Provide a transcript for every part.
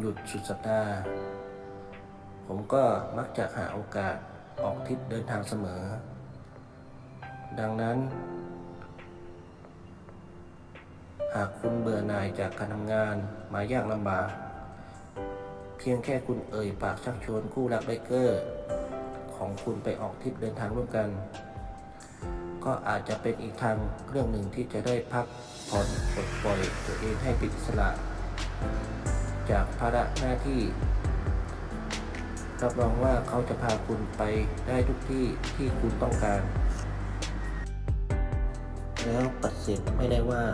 หยุดสุดสัปดาห์ ผมก็มักจะหาโอกาสออกทริปเดินทางเสมอ ดังนั้น หากคุณเบื่อหน่ายจากการทำงานมายากลำบาก เพียงแค่คุณเอ่ยปากชักชวนคู่รักไบเกอร์ ของคุณไปออกทริปเดินทางร่วมกัน ก็อาจจะเป็นอีกทางเรื่องหนึ่งที่จะได้พักผ่อนปลดปล่อยตัวเองให้ป็นอิสระ จากภาระหน้าที่ รับรองว่าเขาจะพาคุณไปได้ทุกที่ที่คุณต้องการ แล้วปฏิเสธไม่ได้ว่า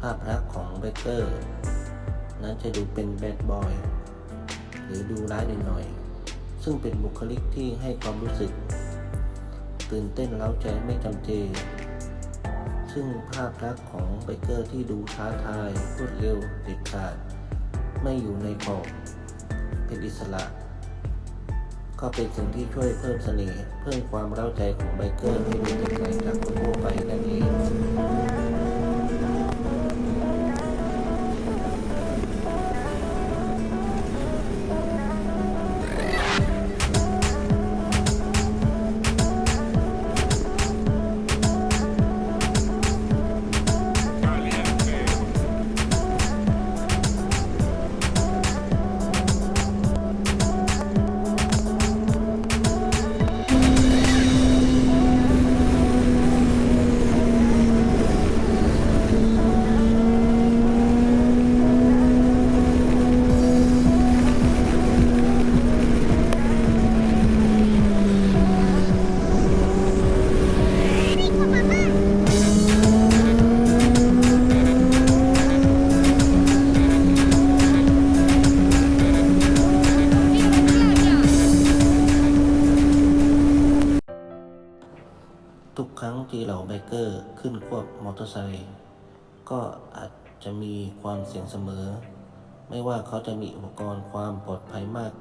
ภาพลักษณ์ของเบเกอร์ นั้นจะดูเป็นแบดบอย หรือดูร้ายหน่อยๆซึ่งเป็นบุคลิกที่ให้ความรู้สึก ตื่นเต้นเล้าใจไม่จำเจซึ่งภาพลักษณ์ของไบเกอร์ที่ดูท้าทายรวดเร็วเด็ดขาด ไม่อยู่ในกรอบเป็นอิสระ ก็เป็นสิ่งที่ช่วยเพิ่มเสน่ห์เพิ่มความเร้าใจของไบเกอร์ให้ดูแตกต่างจากคนทั่วไปนั่นเอง อเตอร์ไซค์ก็อาจจะมีความเสี่ยงเสมอ ไม่ว่าเขาจะมีอุปกรณ์ความปลอดภัยมาก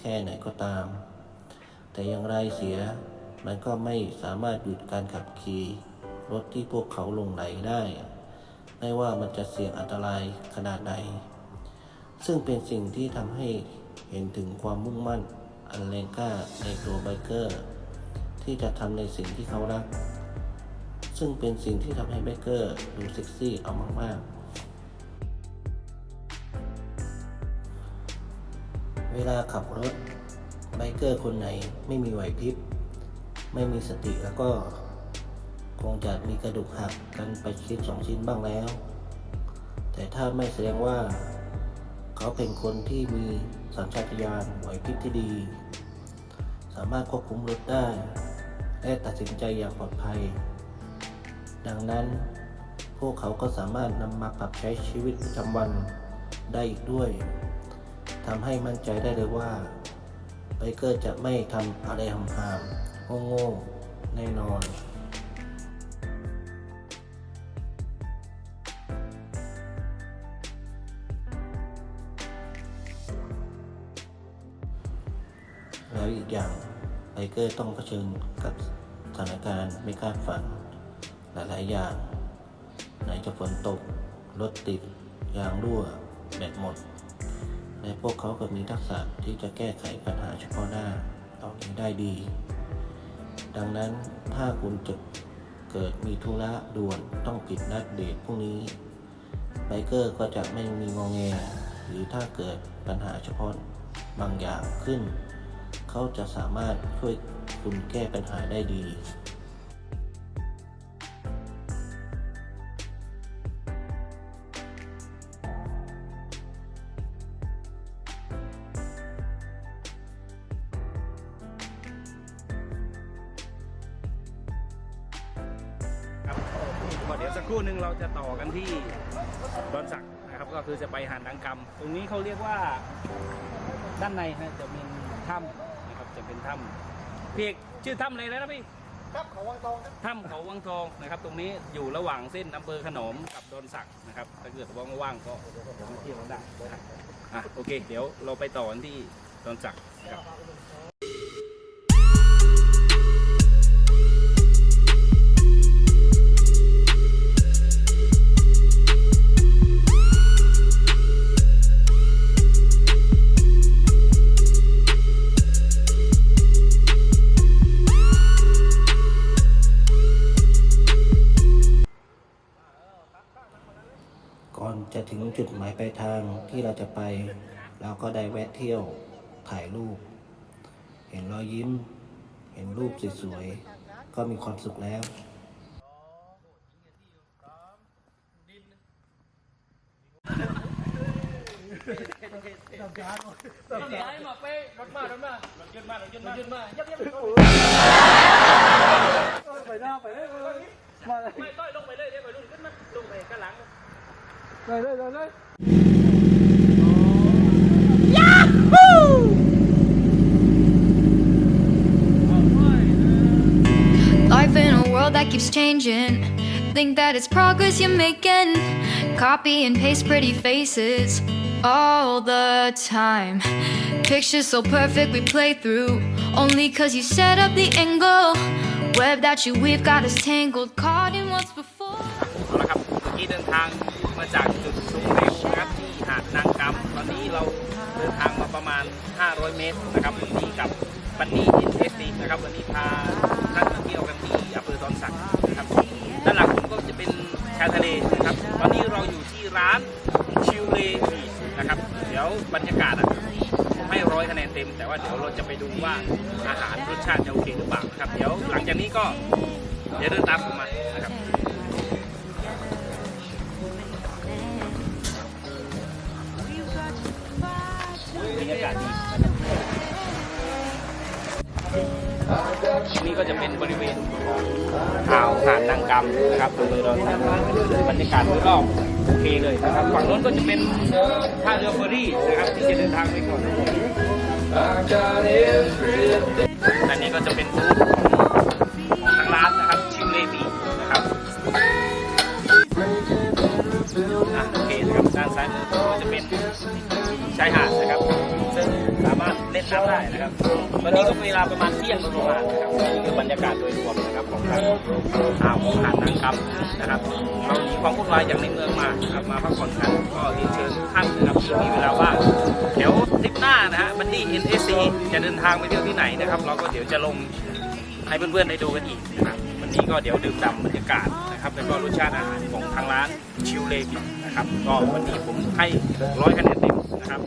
แค่ไหนก็ตาม แต่อย่างไรเสียมันก็ไม่สามารถหยุดการขับขี่รถที่พวกเขาลงไหลได้ ไม่ว่ามันจะเสี่ยงอันตรายขนาดไหนซึ่งเป็นสิ่งที่ทำให้เห็นถึงความมุ่งมั่นอันแรงกล้าในตัวไบเกอร์ ที่จะทำในสิ่งที่เขารัก ซึ่งเป็นสิ่งที่ทำให้ไบเกอร์ดูเซ็กซี่เอามาก ๆ เวลาขับรถไบเกอร์คนไหนไม่มีไหวพริบ ไม่มีสติแล้วก็คงจะมีกระดูกหักกันไปชิ้นสองชิ้นบ้างแล้ว แต่ถ้าไม่แสดงว่า เขาเป็นคนที่มีสัญชาตญาณไหวพริบที่ดี สามารถควบคุมรถได้ และตัดสินใจอย่างปลอดภัย ดังนั้นพวกเขาก็สามารถนำมาปรับใช้ชีวิตประจำวันได้อีกด้วยทำให้มั่นใจได้เลยว่าไบเกอร์จะไม่ทำอะไรหำๆโง่ๆแน่นอนแล้วอีกอย่างไบเกอร์ต้องเผชิญกับสถานการณ์ไม่คาดฝัน หลายๆอย่าง ไหนจะฝนตก รถติด ยางรั่วแบตหมด และพวกเขาก็มีทักษะที่จะแก้ไขปัญหาเฉพาะหน้าเหล่านี้ได้ดี ดังนั้นถ้าคุณจะเกิดมีธุระด่วนต้องผิดนัดเดทพรุ่งนี้ไบเกอร์ก็จะไม่มีงองแงหรือถ้าเกิดปัญหาเฉพาะบางอย่างขึ้น เขาจะสามารถช่วยคุณแก้ปัญหาได้ดี ก็เดี๋ยวสักครู่หนึ่งเราจะต่อกันที่ดอนสักนะครับก็คือจะไปหาดนางกำตรงนี้เขาเรียกว่าด้านในนะจะเป็นถ้ำนะครับจะเป็นถ้ำพี่เอกชื่อถ้ำอะไรนะพี่ครับเขาวังทองครับถ้ำเขาวังทองนะครับ ตรงนี้อยู่ระหว่างเส้นอำเภอขนอมกับดอนสักนะครับถ้าเกิดว่าว่างๆก็มาเที่ยวกันได้นะครับอะโอเค เดี๋ยวเราไปต่อกันที่ดอนสักนะครับ จุดหมายปลายทางที่เราจะไป เราก็ได้แวะเที่ยวถ่ายรูป เห็นรอยยิ้ม เห็นรูปสวยๆก็มีความสุขแล้วไม่ต้อยลงไปเลยเดี๋ยวไปรุ่นขึ้นมาลงไปข้างหลัง Life in a world that keeps changing. Think that it's progress you're making. Copy and paste pretty faces all the time. Pictures so perfect we play through. Only cause you set up the angle. Web that you weave got us tangled. Caught in what's before. เอาละครับเมื่อกี้เดินทาง มาจากจุดสูงเร็วนะครับที่หาดนางกำตอนนี้เราเดินทางมาประมาณ 500 เมตรนะครับวันนี้กับบันนี่อินเอสตีนะครับ วันนี้พาท่านมาเที่ยวกันที่อำเภอดอนสักนะครับด้านหลังผมก็จะเป็นชายทะเลนะครับ ตอนนี้เราอยู่ที่ร้านชิวเลบีนะครับ เดี๋ยวบรรยากาศอะผมให้ร้อยคะแนนเต็ม แต่ว่าเดี๋ยวเราจะไปดูว่าอาหารรสชาติจะโอเคหรือเปล่านะครับ เดี๋ยวหลังจากนี้ก็เดี๋ยวเดินตามผมมา กาศดีนี่ก็จะเป็นบริเวณอ่าวหาดนางกำนะครับอำเภอดอนบรรยากาศโดยรอบโอเคเลยนะครับฝั่งโน้นก็จะเป็นท่าเรือเฟอร์รี่นะครับที่จะเดินทางไปก่อนอันนี้ก็จะเป็น น้ำได้นะครับตอนนี้ก็เวลาประมาณเที่ยงโดยประมาณนะครับนี่คือบรรยากาศโดยรวมนะครับของทางอ่าวของหาดนางคำนะครับเรามีความวุ่นวายอย่างในเมืองมานะครับมาพักผ่อนกันก็เรียนเชิญทุกท่านนะครับที่มีเวลาว่างเดี๋ยวทริปหน้านะฮะบันดี้ NSC จะเดินทางไปเที่ยวที่ไหนนะครับ เราก็เดี๋ยวจะลงให้เพื่อนๆได้ดูกันอีกนะครับวันนี้ก็เดี๋ยวดื่มด่ำบรรยากาศนะครับแล้วก็รสชาติอาหารของทางร้านชิวเลบินะครับ ก็วันนี้ผมให้ร้อยคะแนนเต็มนะครับ